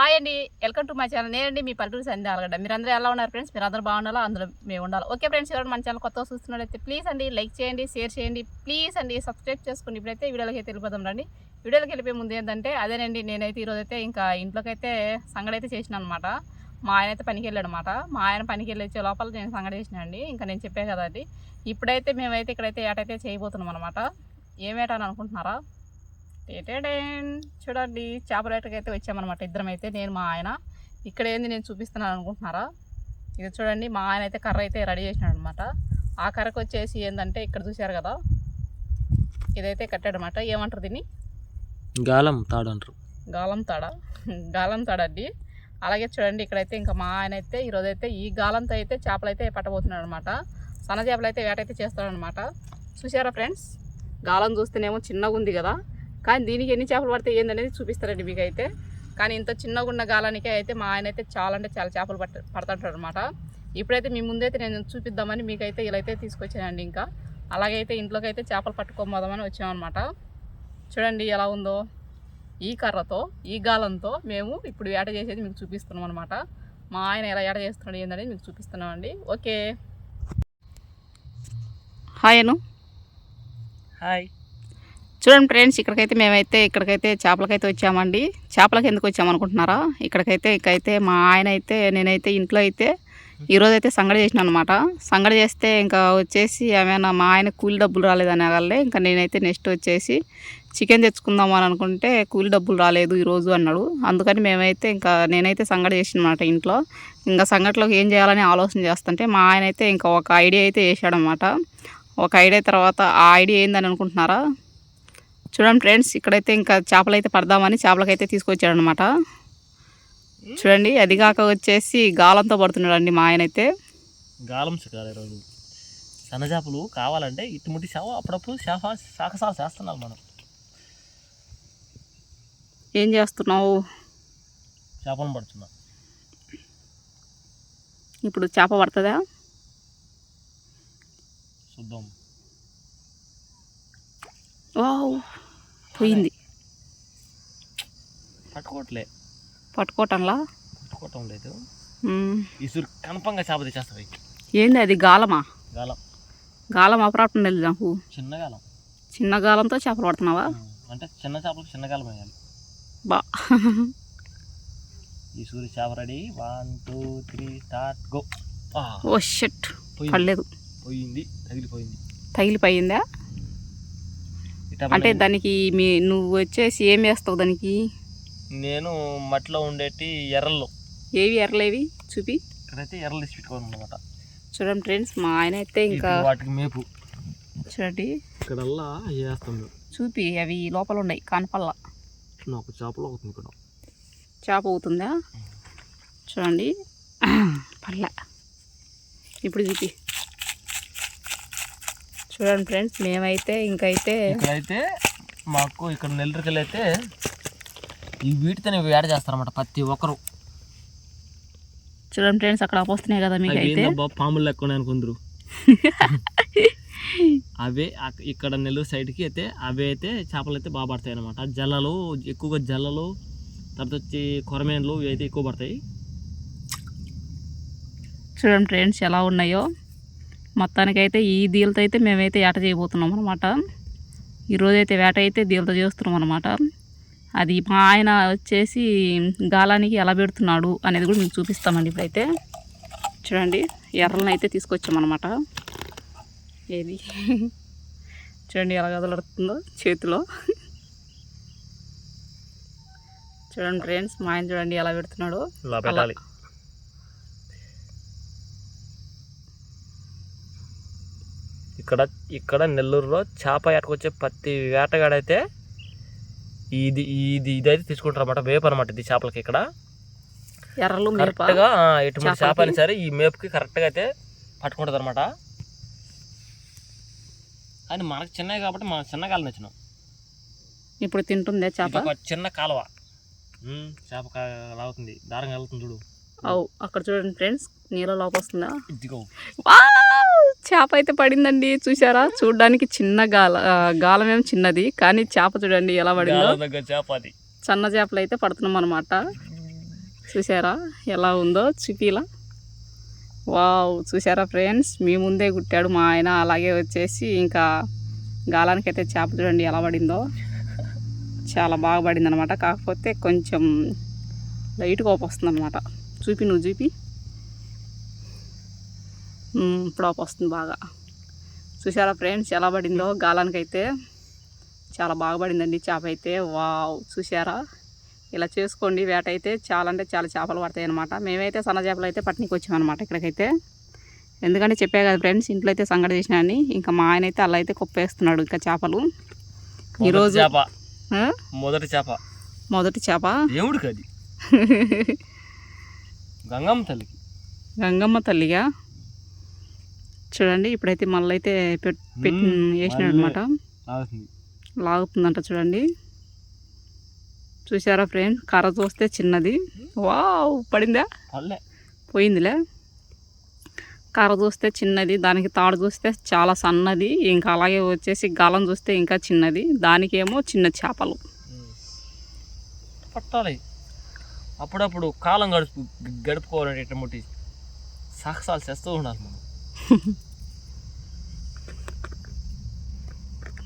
Hi అండి. Welcome to my channel నేనండి మీ పల్లెటూరు సంధ్య ఆలగడ్డ. మీరు అందరూ ఎలా ఉన్నారు ఫ్రెండ్స్ మీరు అందరూ బాగున్నారో? అందులో మేము ఉండాలి. ఓకే ఫ్రెండ్స్ ఎవరైనా మన ఛానల్ కొత్తగా చూస్తున్నట్లయితే ప్లీజ్ అండి లైక్ చేయండి షేర్ చేయండి. ప్లీజ్ అండి సబ్స్క్రైబ్ చేసుకోండి ఇప్పుడైతే వీడియోలకి అయితే వెళ్ళిపోదాం రండి. వీడియోలకి వెళ్ళిపోయే ముందు ఏంటంటే అదేనండి నేనైతే ఈరోజు అయితే ఇంకా ఇంట్లోకైతే సంగడైతే సంగడి అయితే చేసిన అనమాట మా ఆయన అయితే పనికి వెళ్ళాడు అనమాట మా ఆయన పనికి వెళ్ళొచ్చే లోపల నేను సంగడి చేసిన అండి. ఇంకా నేను చెప్పే కదండి ఇప్పుడైతే మేమైతే ఇక్కడైతే ఏటైతే చేయబోతున్నాం అనమాట ఏమేటని అనుకుంటున్నారా? టేటేడేన్. చూడండి చేపల వేటకి అయితే వచ్చామన్నమాట ఇద్దరం అయితే నేను మా ఆయన. ఇక్కడ ఏంది నేను చూపిస్తున్నాను అనుకుంటున్నారా? ఇది చూడండి మా ఆయన అయితే కర్ర అయితే రెడీ చేసినాడు అనమాట ఆ కర్రకు వచ్చేసి ఏంటంటే ఇక్కడ చూశారు కదా? ఇదైతే కట్టాడనమాట ఏమంటారు దీన్ని? గాలం తాడంటారు గాలం తాడ? గాలం తాడ అండి అలాగే చూడండి ఇక్కడైతే ఇంకా మా ఆయన అయితే ఈరోజు అయితే ఈ గాలంతో అయితే చేపలు అయితే పట్టబోతున్నాడు అనమాట సన్న చేపలు అయితే వేటైతే చేస్తాడనమాట చూసారా ఫ్రెండ్స్? గాలం చూస్తేనేమో చిన్నగా ఉంది కదా? కానీ దీనికి ఎన్ని చేపలు పడితే ఏందనేది చూపిస్తారండి మీకు అయితే కానీ ఇంత చిన్నగా ఉన్న గాలానికే అయితే మా ఆయన అయితే చాలా అంటే చాలా చేపలు పట్ట పడుతుంటాడు అనమాట ఇప్పుడైతే మీ ముందైతే నేను చూపిద్దామని మీకైతే ఇలా అయితే తీసుకొచ్చానండి ఇంకా. అలాగైతే ఇంట్లోకి అయితే చేపలు పట్టుకోబోదామని వచ్చామన్నమాట. చూడండి ఎలా ఉందో. ఈ కర్రతో ఈ గాలంతో మేము ఇప్పుడు వేట చేసేది మీకు చూపిస్తున్నాం అనమాట మా ఆయన ఎలా వేట చేస్తున్నాడు ఏందనేది మీకు చూపిస్తున్నామండి. ఓకే. హాయ్ అను. హాయ్. చూడండి ఫ్రెండ్స్ ఇక్కడికైతే మేమైతే ఇక్కడికైతే చేపలకైతే వచ్చామండి. చేపలకి ఎందుకు వచ్చామనుకుంటున్నారా? ఇక్కడికైతే ఇకైతే మా ఆయన అయితే నేనైతే ఇంట్లో అయితే ఈరోజు అయితే సంగడి చేసిన అనమాట సంగడి చేస్తే ఇంకా వచ్చేసి ఏమైనా మా ఆయన కూలి డబ్బులు రాలేదనే వాళ్ళే ఇంకా నేనైతే నెక్స్ట్ వచ్చేసి చికెన్ తెచ్చుకుందాం అని అనుకుంటే కూలి డబ్బులు రాలేదు ఈరోజు అన్నాడు. అందుకని మేమైతే ఇంకా నేనైతే సంగడి చేసినమాట ఇంట్లో. ఇంకా సంగటిలోకి ఏం చేయాలని ఆలోచన చేస్తుంటే మా ఆయన అయితే ఇంకా ఒక ఐడియా అయితే వేసాడనమాట ఒక ఐడియా తర్వాత ఆ ఐడియా ఏందని అనుకుంటున్నారా? చూడండి ఫ్రెండ్స్ ఇక్కడైతే ఇంకా చేపలు అయితే పడదామని చేపలకైతే తీసుకొచ్చాడు అనమాట చూడండి అది కాక వచ్చేసి గాలంతో పడుతున్నాడు అండి మా ఆయన అయితే. గాలం చికారు ఈరోజు సన్న చేపలు కావాలంటే ఇటుముట్టి చేప అప్పుడప్పుడు చేప శాఖసాలు చేస్తున్నాం మనం. ఏం చేస్తున్నావు? చేపలను పడుతున్నాం. ఇప్పుడు చేప పడుతుందా? చూద్దాం. వావ్. పోయింది. పట్టుకోవట్లే. పట్టుకోవటంలా. పట్టుకోవటం లేదు. ఇసురు కన్ఫంగా చేప తెచ్చేస్తాయి ఏంది అది గాలమా? గాలం. గాలం అప్రాప్తం లేదు నాకు. చిన్న గాలం. చిన్న గాలంతో చేపలు పడుతున్నావా? అంటే చిన్న చేపలకు చిన్న గాలం వేయాలి. బా. ఈ సూర్య చేప ready. One two three start go. ఓ షట్. పడలేదు పోయింది. తగిలిపోయింది. తగిలిపోయిందా? అంటే దానికి మీ నువ్వు వచ్చేసి ఏం వేస్తావు దానికి? నేను మట్టిలో ఉండేటి ఎర్రల్లో ఏవి ఎర్రలేవి చూపి. ఇక్కడైతే ఎర్రలు తీసి పెట్టుకోవాలి అనమాట చూడండి ఫ్రెండ్స్ మా ఆయన అయితే ఇంకా వాటికి మేపు. చూడండి. ఇక్కడల్లా చేస్తాం మేము చూపి అవి లోపల ఉన్నాయి కానపల్ల. నాకు చేపలు అవుతుంది ఇక్కడ. చేప అవుతుందా? చూడండి. పల్ల ఇప్పుడు చూపి. చూడండి ఫ్రెండ్స్ మేమైతే ఇంకైతే ఇక్కడైతే మాకు ఇక్కడ నెల్లరికలు అయితే ఈ వీటితోనే వేడ చేస్తారన్నమాట ప్రతి ఒక్కరు. చూడండి ఫ్రెండ్స్ అక్కడ వస్తున్నాయి కదా మీకు అయితే పాములు లెక్క అనుకుందరు అవే ఇక్కడ నెల్లూరు సైడ్కి అయితే అవే అయితే చేపలు అయితే బాగా పడతాయి అనమాట జల్లలు ఎక్కువగా జల్లలు తర్వాత వచ్చి కొరమేన్లు ఇవి అయితే ఎక్కువ పడతాయి. చూడండి ఫ్రెండ్స్ ఎలా ఉన్నాయో. మొత్తానికైతే ఈ దీలతో అయితే మేమైతే ఏట చేయబోతున్నాం అనమాట ఈరోజైతే వేట అయితే దీలతో చేస్తున్నాం అనమాట అది మా ఆయన వచ్చేసి గాలానికి ఎలా పెడుతున్నాడు అనేది కూడా మీకు చూపిస్తామండి ఇప్పుడైతే. చూడండి ఎర్రలను అయితే తీసుకొచ్చామన్నమాట ఏది? చూడండి ఎలా కదలడుతుందో చేతిలో. చూడండి ఫ్రెండ్స్ మా ఆయన చూడండి ఎలా పెడుతున్నాడో ఇలా పెట్టాలి ఇక్కడ ఇక్కడ నెల్లూరులో చేప వేటకొచ్చే ప్రతి వేటగాడైతే ఇది ఇది ఇదైతే తీసుకుంటారు అనమాట వేపు అనమాట ఇది చేపలకి ఇక్కడ. ఎర్రలు కరెక్ట్గా ఎటువంటి చేప? అయినా సరే ఈ మేపుకి కరెక్ట్గా అయితే పట్టుకుంటుంది అనమాట కానీ మనకు చిన్నవి కాబట్టి మనం చిన్న కాలం నచ్చినాం. ఇప్పుడు తింటుందే చేప? ఒక చిన్న కాలువ. చేప లాగుతుంది దారంగా వెళ్తుంది చూడు. అవు అక్కడ చూడండి ఫ్రెండ్స్ నీళ్ళ లోపు వస్తుందా ఇదిగో! చేప అయితే పడిందండి చూసారా చూడడానికి చిన్న గాల ఆ, గాలం ఏం చిన్నది కానీ చేప చూడండి ఎలా పడిందో. సన్న చేపలు అయితే పడుతున్నాం అనమాట చూసారా ఎలా ఉందో చూపిలా. వావ్ చూసారా ఫ్రెండ్స్? మీ ముందే కుట్టాడు మా ఆయన అలాగే వచ్చేసి ఇంకా గాలానికైతే చేప చూడండి ఎలా పడిందో. చాలా బాగా పడింది అనమాట కాకపోతే కొంచెం లైట్ కోపం వస్తుంది అనమాట చూపి నువ్వు చూపి. కోపం వస్తుంది బాగా. చూసారా ఫ్రెండ్స్ ఎలా పడిందో? గాలానికైతే చాలా బాగా పడిందండి చేప అయితే. వావ్ చూసారా ఇలా చేసుకోండి వేట అయితే చాలా అంటే చాలా చేపలు పడతాయి అనమాట మేమైతే సన్న చేపలు అయితే పట్నికి వచ్చామన్నమాట ఇక్కడికైతే. ఎందుకంటే చెప్పే కదా ఫ్రెండ్స్ ఇంట్లో అయితే సంగటి చేసినా అని ఇంకా మా ఆయన అయితే అలా అయితే కుప్పేస్తున్నాడు ఇంకా చేపలు. ఈరోజు చేప? మొదటి చేప. మొదటి చేప. దేవుడికి అది గంగమ్మ తల్లికి. గంగమ్మ తల్లిగా చూడండి ఇప్పుడైతే మళ్ళీ అయితే పెట్ పెట్టి. వేసినాడు అనమాట లాగుతుందంట చూడండి. చూసారా ఫ్రెండ్? కర్ర చూస్తే చిన్నది. వావ్ పడిందా? పోయిందిలే. కర్ర చూస్తే చిన్నది దానికి తాడు చూస్తే చాలా సన్నది ఇంకా అలాగే వచ్చేసి గాలం చూస్తే ఇంకా చిన్నది దానికేమో చిన్న చేపలు. పట్టాలి. అప్పుడప్పుడు కాలం గడుపు గడుపుకోవాలంటే ఇటువంటి సాహసాలు చేస్తూ ఉండాలి మనం.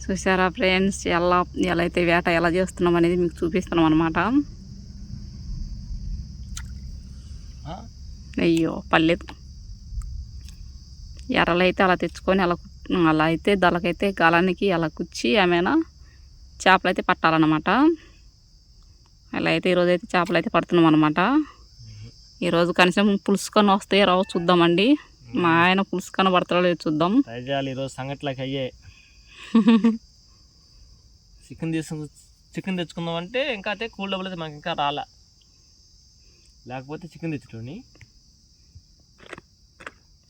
చూసారా ఫ్రెండ్స్? ఎలా ఎలా అయితే వేట ఎలా చేస్తున్నాం అనేది మీకు చూపిస్తున్నాం అనమాట? అయ్యో పర్లేదు. ఎర్రలైతే అలా తెచ్చుకొని అలా కు- అలా అయితే దళకైతే గాలానికి అలా కుచ్చి ఏమైనా చేపలు అయితే పట్టాలన్నమాట. అలా అయితే ఈరోజు అయితే చేపలు అయితే పడుతున్నాం అనమాట ఈరోజు కనీసం పులుసుకొని వస్తే రావు చూద్దామండి. మా ఆయన పులుసుకొని పడతాడో లేదు చూద్దాం. చేయాలి ఈరోజు సంగట్లకి అయ్యే. చికెన్ తీసుకు చికెన్ తెచ్చుకుందామంటే ఇంకా అయితే కూల్ డబ్బులు అయితే మాకు ఇంకా రాలే. లేకపోతే చికెన్ తెచ్చుకోండి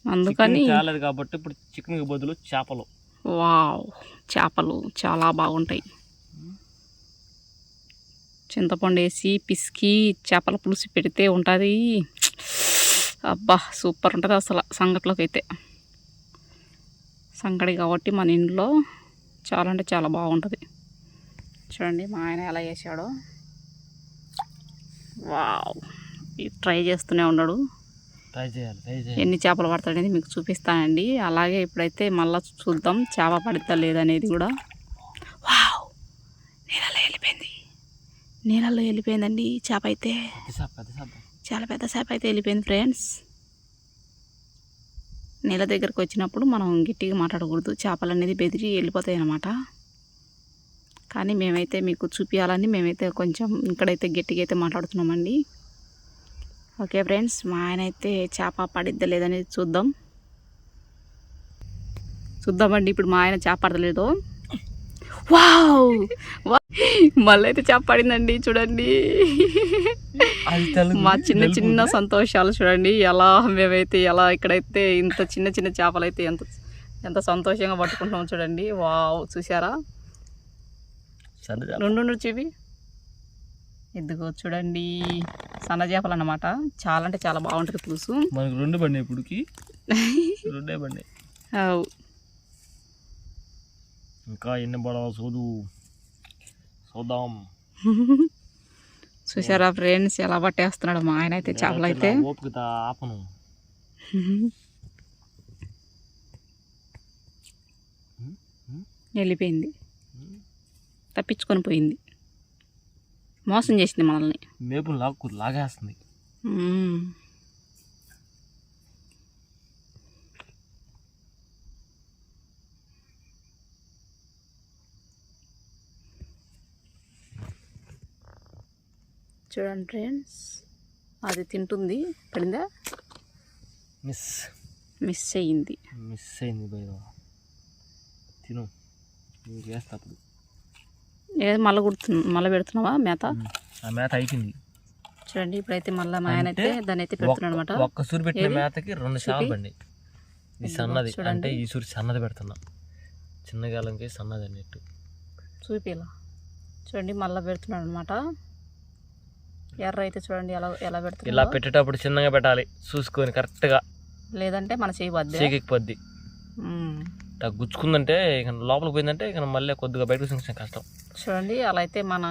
అందుకని చాలేదు కాబట్టి ఇప్పుడు చికెన్కి బదులు చేపలు. వావ్ చేపలు చాలా బాగుంటాయి. చింతపండు వేసి పిసికి చేపల పులుసు పెడితే ఉంటుంది. అబ్బా సూపర్ ఉంటుంది అసలు సంగట్లోకి అయితే సంగడి కాబట్టి మన ఇంట్లో చాలా అంటే చాలా బాగుంటుంది. చూడండి మా ఆయన ఎలా చేశాడో. వావ్ ట్రై చేస్తూనే ఉన్నాడు. ట్రై చేయాలి ట్రై చేయాలి. ఎన్ని చేపలు పడతాడనేది మీకు చూపిస్తానండి. అలాగే ఇప్పుడైతే మళ్ళీ చూద్దాం చేప పడతా లేదనేది కూడా. వావ్ నీళ్ళలో వెళ్ళిపోయింది. నీళ్ళలో వెళ్ళిపోయిందండి చేప అయితే. చాలా పెద్ద చేప అయితే వెళ్ళిపోయింది ఫ్రెండ్స్. నీళ్ళ దగ్గరకు వచ్చినప్పుడు మనం గట్టిగా మాట్లాడకూడదు. చేపలు అనేది బెదిరి వెళ్ళిపోతాయి అన్నమాట. కానీ మేమైతే మీకు చూపించాలని మేమైతే కొంచెం ఇక్కడైతే గట్టిగా అయితే మాట్లాడుతున్నామండి. ఓకే ఫ్రెండ్స్ మా ఆయన అయితే చేప పడిద్దా లేదనేది చూద్దాం. చూద్దామండి. ఇప్పుడు మా ఆయన చేప పడతలేదు. వావ్! వా- మళ్ళీ అయితే చేప పడిందండి చూడండి మా చిన్న చిన్న సంతోషాలు చూడండి ఎలా మేమైతే ఎలా ఇక్కడైతే ఇంత చిన్న చిన్న చేపలు అయితే ఎంత ఎంత సంతోషంగా పట్టుకుంటాం చూడండి. వావ్ చూసారా. రెండు చూపి. ఇదిగో చూడండి సన్న చేపలు అన్నమాట చాలా అంటే చాలా బాగుంటుంది పులుసు. మనకు రెండు బండి ఇప్పుడుకి రెండే బండి. ఇంకా ఎన్ని పడవ చూద్దాం. చూసారా ఫ్రెండ్స్? ఎలా పట్టేస్తున్నాడు మా ఆయన అయితే చేపలు అయితే. ఓపిక ఆపను. వెళ్ళిపోయింది. తప్పించుకొని పోయింది. మోసం చేసింది మనల్ని. మేపులు లాక్కు లాగేస్తుంది. చూడండి ఫ్రెండ్స్. అది తింటుంది. పడిందా మిస్. మిస్ అయ్యింది. మిస్ అయింది బయట తిను. చేస్తా అప్పుడు. ఏదో మళ్ళీ కుడుతు మళ్ళీ పెడుతున్నావా మేత? ఆ మేత అయిపోయింది. చూడండి ఇప్పుడైతే మళ్ళీ మా ఆయన అయితే దాన్ని అయితే పెడుతున్నాడు అనమాట ఒక్క సూరి పెట్టిన? మేతకి రెండు చేపలు బండి. ఇది ఇదిగో సన్నది. అంటే ఈ సూరి సన్నది పెడుతున్నా. చిన్న గాలంకి సన్నది అన్నట్టు. చూపిలా చూడండి మళ్ళీ పెడుతున్నాడు అనమాట ఎర్ర అయితే చూడండి ఎలా ఎలా ఇలా పెడుతున్నాడు పెట్టేటప్పుడు చిన్నగా పెట్టాలి. చూసుకొని కరెక్ట్గా లేదంటే మన చేయి పొద్ది. ఇట్లా గుచ్చుకుందంటే ఇక లోపలికి పోయిందంటే ఇక మళ్ళీ కొద్దిగా బయటకు చూసిన కష్టం. చూడండి అలా అయితే మన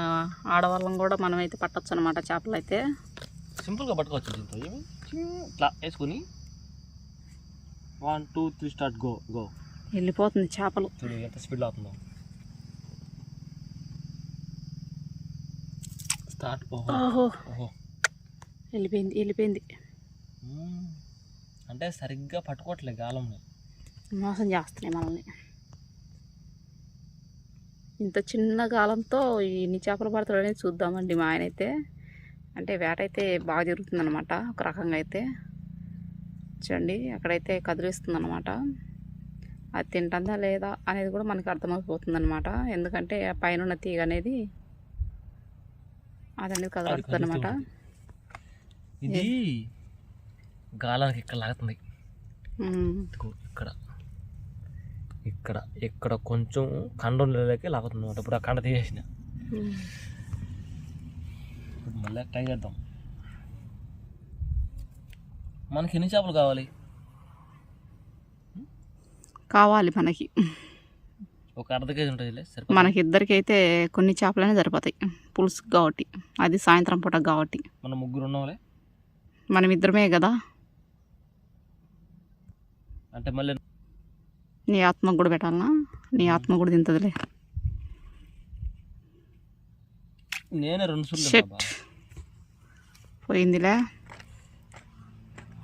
ఆడవాళ్ళం కూడా మనం అయితే పట్టొచ్చు అనమాట చేపలు అయితే. సింపుల్గా పట్టుకోవచ్చు ఇట్లా వేసుకొని. One two three start go go. వెళ్ళిపోతుంది చేపలు. చూడు ఎంత స్పీడ్లో అవుతుందో ఓహో. వెళ్ళిపోయింది వెళ్ళిపోయింది. అంటే సరిగ్గా పట్టుకోవట్లే గాలంని. మోసం చేస్తున్నాయి మనల్ని. ఇంత చిన్న కాలంతో ఎన్ని చేపలు పడతాడు అనేది చూద్దామండి మా ఆయన అయితే. అంటే వేట అయితే బాగా జరుగుతుందన్నమాట ఒక రకంగా అయితే. చూడండి అక్కడైతే కదిలిస్తుంది అనమాట అది తింటుందా లేదా అనేది కూడా మనకి అర్థమైపోతుంది అనమాట ఎందుకంటే పైన తీగ అనేది అది అనేది కదలుతుంది అనమాట ఇది గాలానికి ఇక్కడ లాగుతుంది. ఇక్కడ. ఇక్కడ ఇక్కడ కొంచెం కండం లేకే లాగుతుంది అనమాట ఇప్పుడు ఆ కండ తీసేసిన. ఇప్పుడు మళ్ళీ ట్రై చేద్దాం. మనకి ఎన్ని చేపలు కావాలి? కావాలి మనకి. ఒక అర్ధ కేజీ ఉంటుంది మనకి ఇద్దరికి అయితే కొన్ని చేపలనే సరిపోతాయి. పులుసు కాబట్టి అది సాయంత్రం పూట కాబట్టి. మనం ముగ్గురు ఉన్నాంలే మనం ఇద్దరమే కదా? అంటే మళ్ళీ నీ ఆత్మ కూడా పెట్టాలనా? నీ ఆత్మ కూడా తింటుందిలే నేనే రెండు. బాబా పోయిందిలే.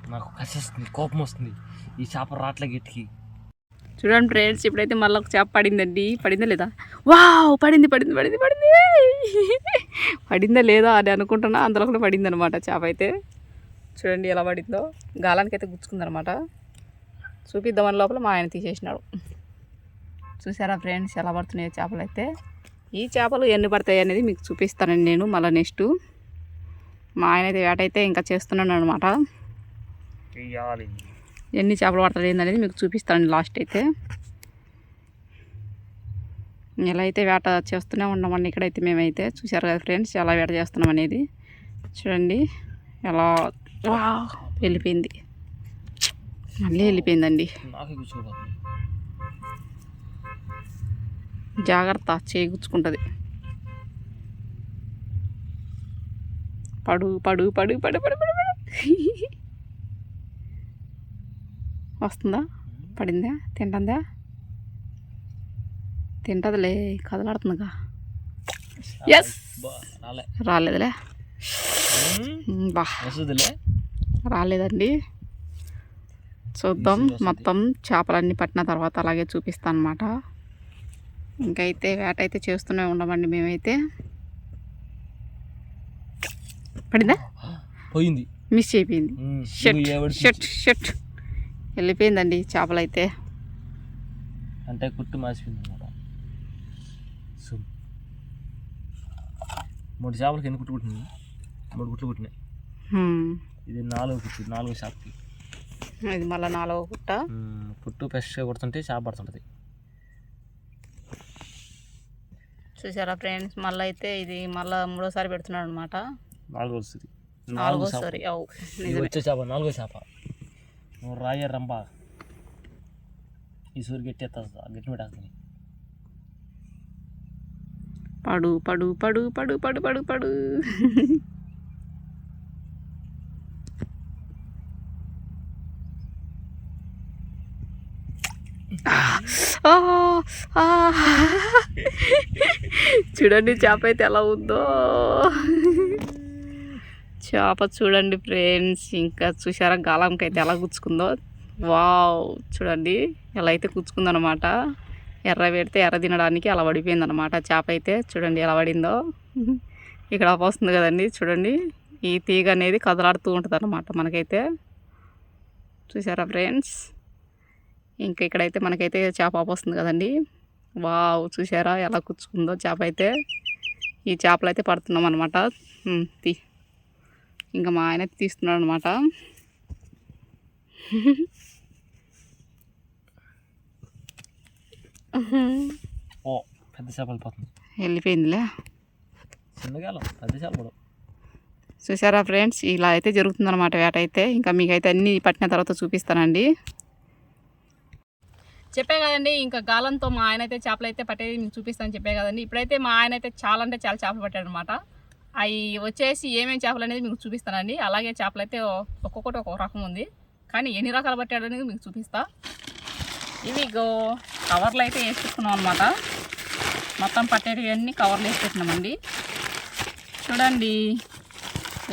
నాకు కసి వస్తుంది కోపం వస్తుంది. ఈ చేప రాట్ల గిట్టికి. చూడండి ఫ్రెండ్స్ ఇప్పుడైతే మళ్ళీ ఒక చేప పడిందండి. పడిందా లేదా? వావ్! పడింది పడింది పడింది పడింది. పడిందా లేదా అని అనుకుంటున్నా. అందులో కూడా పడింది అనమాట చేప అయితే. చూడండి ఎలా పడిందో. గాలానికి అయితే గుచ్చుకుందనమాట చూపిద్దామని లోపల మా ఆయన తీసేసినాడు. చూసారా ఫ్రెండ్స్ ఎలా పడుతున్నాయి చేపలు అయితే. ఈ చేపలు ఎన్ని పడతాయి అనేది మీకు చూపిస్తానండి నేను మళ్ళీ నెక్స్ట్. మా ఆయన అయితే వేట అయితే ఇంకా చేస్తున్నాను అనమాట ఎన్ని చేపలు పడతాయి ఏందనేది మీకు చూపిస్తాను లాస్ట్ అయితే. ఎలా అయితే వేట చేస్తూనే ఉన్నామండి ఇక్కడైతే మేమైతే. చూసారు కదా ఫ్రెండ్స్ ఎలా వేట చేస్తున్నాం అనేది. చూడండి ఎలా వెళ్ళిపోయింది. మళ్ళీ వెళ్ళిపోయిందండి. జాగ్రత్త చేయి గుచ్చుకుంటుంది పడు పడు పడు పడు పడు పడు పడు. వస్తుందా? పడిందా? తింటుందా? తింటదిలే కదలాడుతుందిగా. ఎస్ రాలేదులే. బా. రాలేదండి. చూద్దాం. మొత్తం చేపలన్నీ పట్టిన తర్వాత అలాగే చూపిస్తాను అనమాట ఇంకైతే వేట అయితే చేస్తూనే ఉండమండి మేమైతే. పడిందా? పోయింది. మిస్ అయిపోయింది. ఎవడు షట్ షట్ వెళ్ళిపోయిందండి చేపలు అయితే అంటే కుట్టు మాసిపోయింది అనమాట మూడు చేపలకి ఎన్ని కుట్టు కుట్టింది మూడు కుట్లు కుట్టినాయి. ఇది నాలుగు కుట్టు నాలుగు చేపకి ఇది మళ్ళీ నాలుగో పుట్ట. కుట్టు ఫ్రెష్గా కొడుతుంటే చేప పడుతుంటుంది. చూసారా ఫ్రెండ్స్ మళ్ళీ అయితే ఇది మళ్ళీ మూడోసారి పెడుతున్నాడు అనమాట నాలుగు వస్తుంది నాలుగోసారి అవు వచ్చే చేప నాలుగో చేప. రాయ రంప ఈ సూరి గట్టి ఎత్తా గట్టి పెట్టేస్తుంది పడు పడు పడు పడు పడు పడు పడు. చూడండి చేప అయితే ఎలా ఉందో. చేప చూడండి ఫ్రెండ్స్ ఇంకా చూసారా గాలంకి అయితే ఎలా గుచ్చుకుందో? వావ్ చూడండి ఎలా అయితే గుచ్చుకుందనమాట ఎర్ర పెడితే ఎర్ర తినడానికి అలా పడిపోయింది అనమాట చేప అయితే చూడండి ఎలా పడిందో. ఇక్కడ వస్తుంది కదండి చూడండి. ఈ తీగ అనేది కదలాడుతూ ఉంటుంది అనమాట మనకైతే. చూసారా ఫ్రెండ్స్? ఇంకా ఇక్కడైతే మనకైతే చేప వస్తుంది కదండి. వావ్ చూసారా ఎలా కూర్చుకుందో చేప అయితే. ఈ చేపలు అయితే పడుతున్నాం అనమాట తీ. ఇంకా మా ఆయన తీస్తున్నాడు అనమాట ఓ పెద్ద చేప వెళ్ళిపోతుంది వెళ్ళిపోయిందిలే చిన్నగా పెద్ద చేప పడవు చూసారా ఫ్రెండ్స్ ఇలా అయితే జరుగుతుందన్నమాట వేట అయితే. ఇంకా మీకైతే అన్నీ పట్టిన తర్వాత చూపిస్తానండి. చెప్పే కదండి ఇంకా గాలంతో మా ఆయన అయితే చేపలు అయితే పట్టేది మీకు చూపిస్తాను చెప్పే కదండి. ఇప్పుడైతే మా ఆయన అయితే చాలా అంటే చాలా చేపలు పట్టాడు అనమాట అవి వచ్చేసి ఏమేమి చేపలు అనేది మీకు చూపిస్తానండి. అలాగే చేపలు అయితే ఒక్కొక్కటి ఒక్కొక్క రకం ఉంది. కానీ ఎన్ని రకాలు పట్టాడు అనేది మీకు చూపిస్తా. ఇవి గో కవర్లు అయితే వేసి పెట్టుకున్నాం అనమాట మొత్తం పట్టేటివి అన్నీ కవర్లు వేసి పెట్టినామండి చూడండి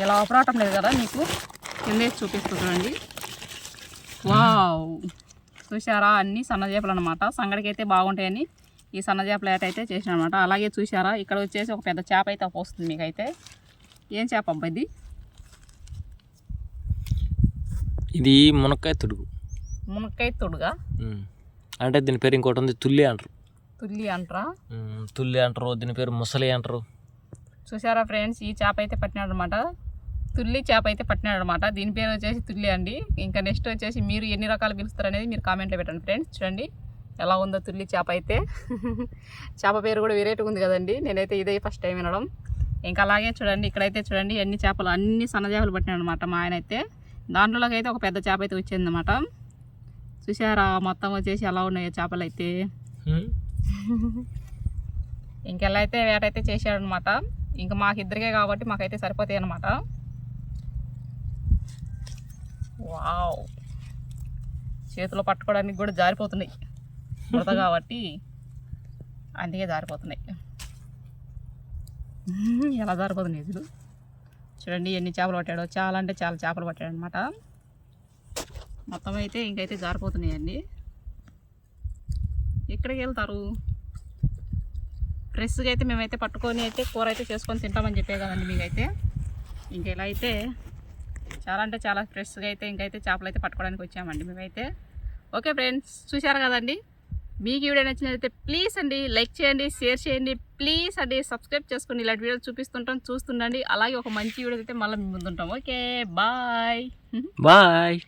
ఇలా ఆపరాటం లేదు కదా మీకు? కింద వేసి చూపిస్తూ చూడండి వావ్! చూసారా అన్నీ సన్న చేపలు అనమాట సంగడికి అయితే బాగుంటాయని ఈ సన్న చేపల ఏట అయితే చేసిన అనమాట అలాగే చూసారా ఇక్కడ వచ్చేసి ఒక పెద్ద చేప అయితే వస్తుంది మీకైతే. ఏం చేప అబ్బా ఇది? ఇది మునక్కాయ తుడుగు. మునక్కాయ తొడుగా. అంటే దీని పేరు ఇంకోటి ఉంది తుల్లి అంటారు. తుల్లి అంటారా? తుల్లి అంటారు దీని పేరు ముసలి అంటారు. చూసారా ఫ్రెండ్స్ ఈ చేప అయితే పట్టినాడు అనమాట తుల్లి చేప అయితే పట్టినాడు అనమాట దీని పేరు వచ్చేసి తుల్లి అండి. ఇంకా నెక్స్ట్ వచ్చేసి మీరు ఎన్ని రకాలు పిలుస్తారు అనేది మీరు కామెంట్లో పెట్టండి ఫ్రెండ్స్. చూడండి ఎలా ఉందో తుల్లి చేప అయితే. చేప పేరు కూడా వెరైటీగా ఉంది కదండి. నేనైతే ఇదే ఫస్ట్ టైం వినడం. ఇంకా అలాగే చూడండి ఇక్కడైతే చూడండి అన్ని చేపలు అన్ని సన్న చేపలు పట్టినాడు అనమాట మా ఆయన అయితే. దాంట్లోకి అయితే ఒక పెద్ద చేప అయితే వచ్చిందన్నమాట చూసారా మొత్తం వచ్చేసి ఎలా ఉన్నాయో చేపలు అయితే. ఇంకెలా అయితే వేట అయితే చేశాడనమాట. ఇంకా మాకు ఇద్దరికే కాబట్టి మాకైతే సరిపోతాయి అనమాట వావ్! చేతిలో పట్టుకోవడానికి కూడా జారిపోతున్నాయి. బురద కాబట్టి అందుకే జారిపోతున్నాయి. ఎలా జారిపోతున్నాయి ఇదులు చూడండి ఎన్ని చేపలు పట్టాడో. చాలా అంటే చాలా చేపలు పట్టాడు అనమాట మొత్తం అయితే ఇంకైతే జారిపోతున్నాయండి. ఎక్కడికి వెళ్తారు? ఫ్రెష్గా అయితే మేమైతే పట్టుకొని అయితే కూర అయితే చేసుకొని తింటామని చెప్పే కదండి మీకైతే. ఇంకా ఇలా అయితే చాలా అంటే చాలా ఫ్రెష్గా అయితే ఇంకైతే చేపలు అయితే పట్టుకోవడానికి వచ్చామండి మేమైతే. ఓకే ఫ్రెండ్స్ చూశారు కదండి? మీకు వీడియో నచ్చినట్లయితే ప్లీజ్ అండి లైక్ చేయండి షేర్ చేయండి ప్లీజ్ అండి సబ్స్క్రైబ్ చేసుకుని ఇలాంటి వీడియోలు చూపిస్తుంటాం చూస్తుండండి. అలాగే ఒక మంచి వీడియో అయితే మళ్ళీ ముందుంటాం ఓకే బాయ్. బాయ్.